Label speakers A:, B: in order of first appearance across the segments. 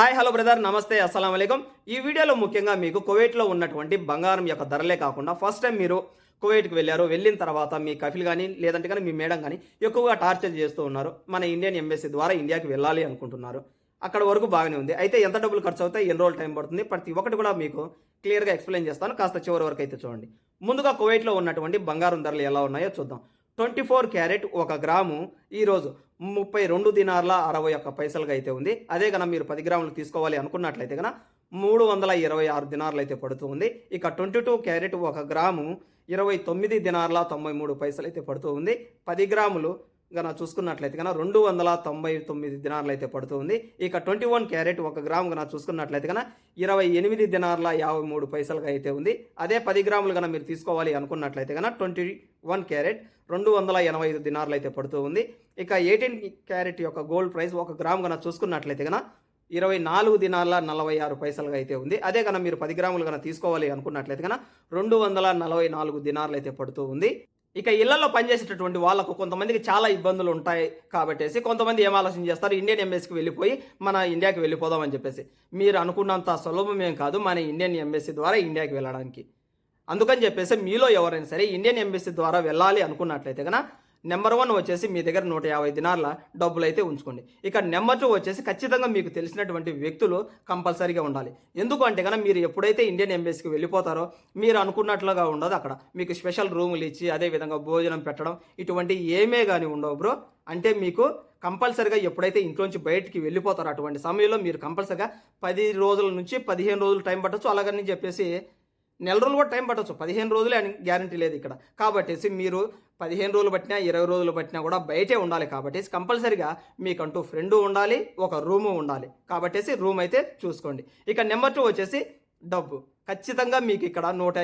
A: Hi hello brother నమస్తే అస్సలం అయికం ఈ వీడియోలో ముఖ్యంగా మీకు కువైట్లో ఉన్నటువంటి బంగారం యొక్క ధరలే కాకుండా ఫస్ట్ టైం మీరు కువైట్కి వెళ్ళారు వెళ్ళిన తర్వాత మీ కఫిల్ కానీ లేదంటే కానీ మీ మేడం కానీ ఎక్కువగా టార్చర్ చేస్తూ ఉన్నారు. మన ఇండియన్ ఎంబెసీ ద్వారా ఇండియాకి వెళ్ళాలి అనుకుంటున్నారు. అక్కడ వరకు బాగానే ఉంది. అయితే ఎంత డబ్బులు ఖర్చు అవుతాయి ఎన్ని రోజులు టైం పడుతుంది? ప్రతి ఒక్కటి కూడా మీకు క్లియర్గా ఎక్స్ప్లెయిన్ చేస్తాను. కాస్త చివరి వరకు అయితే చూడండి. ముందుగా కువైట్లో ఉన్నటువంటి బంగారం ధరలు ఎలా ఉన్నాయో చూద్దాం. ట్వంటీ ఫోర్ క్యారెట్ ఒక గ్రాము ఈరోజు ముప్పై రెండు దినార్ల అరవై ఒక్క పైసలుగా అయితే ఉంది. అదే కనుక మీరు పది గ్రాములు తీసుకోవాలి అనుకున్నట్లయితే కనుక మూడు వందల ఇరవై ఆరు దినార్లు అయితే పడుతూ ఉంది. ఇక ట్వంటీ టూ క్యారెట్ ఒక గ్రాము ఇరవై తొమ్మిది దినార్ల తొంభై మూడు పైసలు అయితే పడుతూ ఉంది. పది గ్రాములు కనుక చూసుకున్నట్లయితే కనుక రెండు వందల తొంభై తొమ్మిది దినార్లు అయితే పడుతూ ఉంది ఇక ట్వంటీ వన్ క్యారెట్ ఒక గ్రాము కనుక చూసుకున్నట్లయితే కనుక ఇరవై ఎనిమిది దినార్ల యాభై మూడు పైసలుగా అయితే ఉంది. అదే పది గ్రాములు కనుక మీరు తీసుకోవాలి అనుకున్నట్లయితే కనుక ట్వంటీ వన్ క్యారెట్ రెండు వందల ఎనభై ఐదు దినార్లు అయితే పడుతూ ఉంది ఇక ఎయిటీన్ క్యారెట్ యొక్క గోల్డ్ ప్రైస్ ఒక గ్రామ్ కనుక చూసుకున్నట్లయితే కనుక ఇరవై నాలుగు దినాల నలభై ఆరు పైసలుగా అయితే ఉంది. అదే కనుక మీరు పది గ్రాములు కనుక తీసుకోవాలి అనుకున్నట్లయితే కనుక రెండు వందల నలభై నాలుగు దినార్లు అయితే పడుతూ ఉంది. ఇక ఇళ్ళలో పనిచేసేటటువంటి వాళ్ళకు కొంతమందికి చాలా ఇబ్బందులు ఉంటాయి కాబట్టేసి కొంతమంది ఏం ఆలోచన చేస్తారు? ఇండియన్ ఎంఎస్కి వెళ్ళిపోయి మన ఇండియాకి వెళ్ళిపోదాం అని చెప్పేసి. మీరు అనుకున్నంత సులభమేం కాదు మన ఇండియన్ ఎంఎస్సీ ద్వారా ఇండియాకి వెళ్ళడానికి. అందుకని చెప్పేసి మీలో ఎవరైనా సరే ఇండియన్ ఎంబసీ ద్వారా వెళ్ళాలి అనుకున్నట్లయితే కనుక నెంబర్ వన్ వచ్చేసి మీ దగ్గర నూట యాభై దినాల డబ్బులు అయితే ఉంచుకోండి. ఇక నెంబర్ టూ వచ్చేసి ఖచ్చితంగా మీకు తెలిసినటువంటి వ్యక్తులు కంపల్సరీగా ఉండాలి. ఎందుకంటే కనుక మీరు ఎప్పుడైతే ఇండియన్ ఎంబసీకి వెళ్ళిపోతారో మీరు అనుకున్నట్లుగా ఉండదు అక్కడ. మీకు స్పెషల్ రూములు ఇచ్చి అదే విధంగా భోజనం పెట్టడం ఇటువంటి ఏమే కానీ ఉండవు బ్రో. అంటే మీకు కంపల్సరిగా ఎప్పుడైతే ఇంట్లోంచి బయటికి వెళ్ళిపోతారో అటువంటి సమయంలో మీరు కంపల్సరిగా పది రోజుల నుంచి పదిహేను రోజులు టైం పట్టచ్చు. అలాగని చెప్పేసి నెల రోజులు కూడా టైం పట్టచ్చు. పదిహేను రోజులే అని గ్యారంటీ లేదు ఇక్కడ. కాబట్టి మీరు పదిహేను రోజులు పట్టినా ఇరవై రోజులు పట్టినా కూడా బయటే ఉండాలి కాబట్టి కంపల్సరిగా మీకంటూ ఫ్రెండ్ ఉండాలి ఒక రూము ఉండాలి. కాబట్టి రూమ్ అయితే చూసుకోండి. ఇక నెంబర్ టూ వచ్చేసి డబ్బు. ఖచ్చితంగా మీకు ఇక్కడ నూట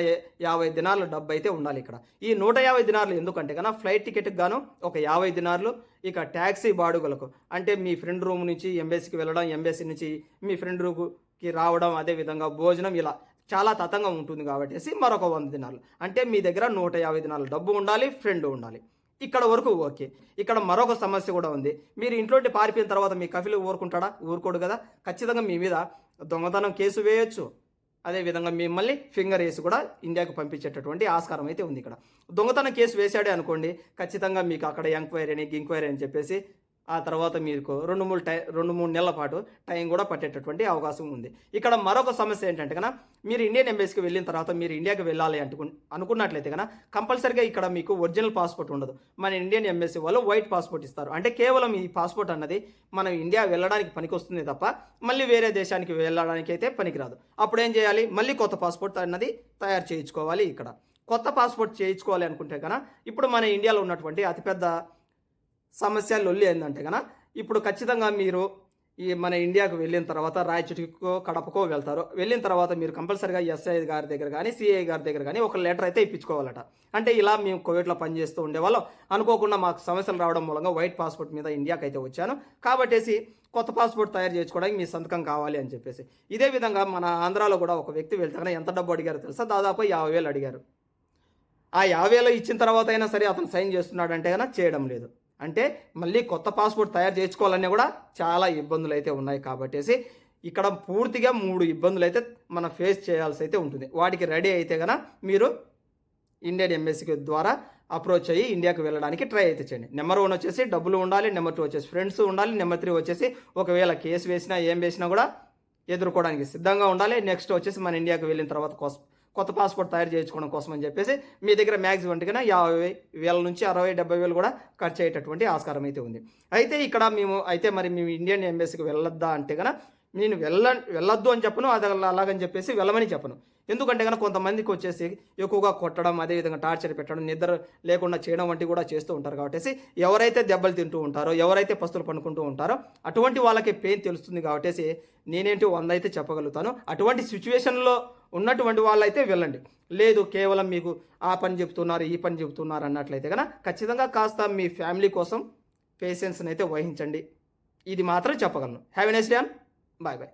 A: యాభై దినార్ల డబ్బు అయితే ఉండాలి ఇక్కడ. ఈ నూట యాభై దినార్లు ఎందుకంటే కన్నా ఫ్లైట్ టికెట్కి గాను ఒక యాభై దినార్లు ఇక ట్యాక్సీ బాడుగలకు. అంటే మీ ఫ్రెండ్ రూమ్ నుంచి ఎంబసీకి వెళ్ళడం ఎంబసీ నుంచి మీ ఫ్రెండ్ రూమ్కి రావడం అదే విధంగా భోజనం ఇలా. చాలా తతంగా ఉంటుంది కాబట్టి మరొక వంద దినాలు. అంటే మీ దగ్గర నూట యాభై దినాలు డబ్బు ఉండాలి ఫ్రెండ్ ఉండాలి. ఇక్కడ వరకు ఓకే. ఇక్కడ మరొక సమస్య కూడా ఉంది. మీరు ఇంట్లోంటి పారిపోయిన తర్వాత మీ కఫీలు ఊరుకుంటాడా? ఊరుకోడు కదా. ఖచ్చితంగా మీ మీద దొంగతనం కేసు వేయొచ్చు. అదేవిధంగా మిమ్మల్ని ఫింగర్ వేసి కూడా ఇండియాకు పంపించేటటువంటి ఆస్కారం అయితే ఉంది ఇక్కడ. దొంగతనం కేసు వేశాడే అనుకోండి ఖచ్చితంగా మీకు అక్కడ ఎంక్వైరీ అని గింక్వైరీ అని చెప్పేసి ఆ తర్వాత మీకు రెండు మూడు టై రెండు మూడు నెలల పాటు టైం కూడా పట్టేటటువంటి అవకాశం ఉంది. ఇక్కడ మరొక సమస్య ఏంటంటే కన్నా మీరు ఇండియన్ ఎంబసీకి వెళ్ళిన తర్వాత మీరు ఇండియాకి వెళ్ళాలి అంటు అనుకున్నట్లయితే కన్నా కంపల్సరిగా ఇక్కడ మీకు ఒరిజినల్ పాస్పోర్ట్ ఉండదు. మన ఇండియన్ ఎంబసీ వాళ్ళు వైట్ పాస్పోర్ట్ ఇస్తారు. అంటే కేవలం ఈ పాస్పోర్ట్ అన్నది మనం ఇండియా వెళ్ళడానికి పనికొస్తుంది తప్ప మళ్ళీ వేరే దేశానికి వెళ్ళడానికి అయితే పనికిరాదు. అప్పుడు ఏం చేయాలి? మళ్ళీ కొత్త పాస్పోర్ట్ అన్నది తయారు చేయించుకోవాలి ఇక్కడ. కొత్త పాస్పోర్ట్ చేయించుకోవాలి అనుకుంటే కన్నా ఇప్పుడు మన ఇండియాలో ఉన్నటువంటి అతిపెద్ద సమస్య లొల్లి అయిందంటే కనుక ఇప్పుడు ఖచ్చితంగా మీరు ఈ మన ఇండియాకు వెళ్ళిన తర్వాత రాయచోటికో కడపకో వెళ్తారు వెళ్ళిన తర్వాత మీరు కంపల్సరీగా ఎస్ఐ గారి దగ్గర కానీ సిఐ గారి దగ్గర కానీ ఒక లెటర్ అయితే ఇప్పించుకోవాలట. అంటే ఇలా మేము కోవిడ్లో పనిచేస్తూ ఉండేవాళ్ళం. అనుకోకుండా మాకు సమస్యలు రావడం మూలంగా వైట్ పాస్పోర్ట్ మీద ఇండియాకి అయితే వచ్చాను. కాబట్టేసి కొత్త పాస్పోర్ట్ తయారు చేసుకోవడానికి మీ సంతకం కావాలి అని చెప్పేసి. ఇదే విధంగా మన ఆంధ్రాలో కూడా ఒక వ్యక్తి వెళ్తే ఎంత డబ్బు అడిగారో తెలుసా? దాదాపు యాభై వేలు అడిగారు. ఆ యాభై వేలు ఇచ్చిన తర్వాత అయినా సరే అతను సైన్ చేస్తున్నాడంటే కనుక చేయడం లేదు. అంటే మళ్ళీ కొత్త పాస్పోర్ట్ తయారు చేసుకోవాలన్నా కూడా చాలా ఇబ్బందులు అయితే ఉన్నాయి కాబట్టేసి ఇక్కడ పూర్తిగా మూడు ఇబ్బందులు అయితే మనం ఫేస్ చేయాల్సి అయితే ఉంటుంది. వాటికి రెడీ అయితే కనుక మీరు ఇండియన్ ఎంబెసీకి ద్వారా అప్రోచ్ అయ్యి ఇండియాకి వెళ్ళడానికి ట్రై అయితే చేయండి. నెంబర్ వన్ వచ్చేసి డబ్బులు ఉండాలి నెంబర్ టూ వచ్చేసి ఫ్రెండ్స్ ఉండాలి నెంబర్ త్రీ వచ్చేసి ఒకవేళ కేసు వేసినా ఏం వేసినా కూడా ఎదుర్కోవడానికి సిద్ధంగా ఉండాలి. నెక్స్ట్ వచ్చేసి మన ఇండియాకి వెళ్ళిన తర్వాత కోసం కొత్త పాస్పోర్ట్ తయారు చేయించుకోవడం కోసం అని చెప్పేసి మీ దగ్గర మ్యాక్సిమం అంటే యాభై వేల నుంచి అరవై డెబ్బై వేలు కూడా ఖర్చు అయ్యేటటువంటి ఆస్కారం అయితే ఉంది. అయితే ఇక్కడ మేము అయితే మరి మేము ఇండియన్ ఎంబసీకి వెళ్ళొద్దా అంటే కనుక నేను వెళ్ళ వెళ్ళొద్దు అని చెప్పను అది అలాగని చెప్పేసి వెళ్ళమని చెప్పను. ఎందుకంటే కనుక కొంతమందికి వచ్చేసి ఎక్కువగా కొట్టడం అదేవిధంగా టార్చర్ పెట్టడం నిద్ర లేకుండా చేయడం వంటివి కూడా చేస్తూ ఉంటారు కాబట్టి ఎవరైతే దెబ్బలు తింటూ ఉంటారో ఎవరైతే పస్తులు పండుకుంటూ ఉంటారో అటువంటి వాళ్ళకి పెయిన్ తెలుస్తుంది కాబట్టి నేనేంటి వంద అయితే చెప్పగలుగుతాను. అటువంటి సిచ్యువేషన్లో ఉన్నటువంటి వాళ్ళైతే వెళ్ళండి. లేదు కేవలం మీకు ఆ పని చెప్తున్నారు ఈ పని చెప్తున్నారు అన్నట్లయితే కనుక ఖచ్చితంగా కాస్త మీ ఫ్యామిలీ కోసం పేషెన్స్ని అయితే వహించండి. ఇది మాత్రం చెప్పగలను. Have next day bye bye.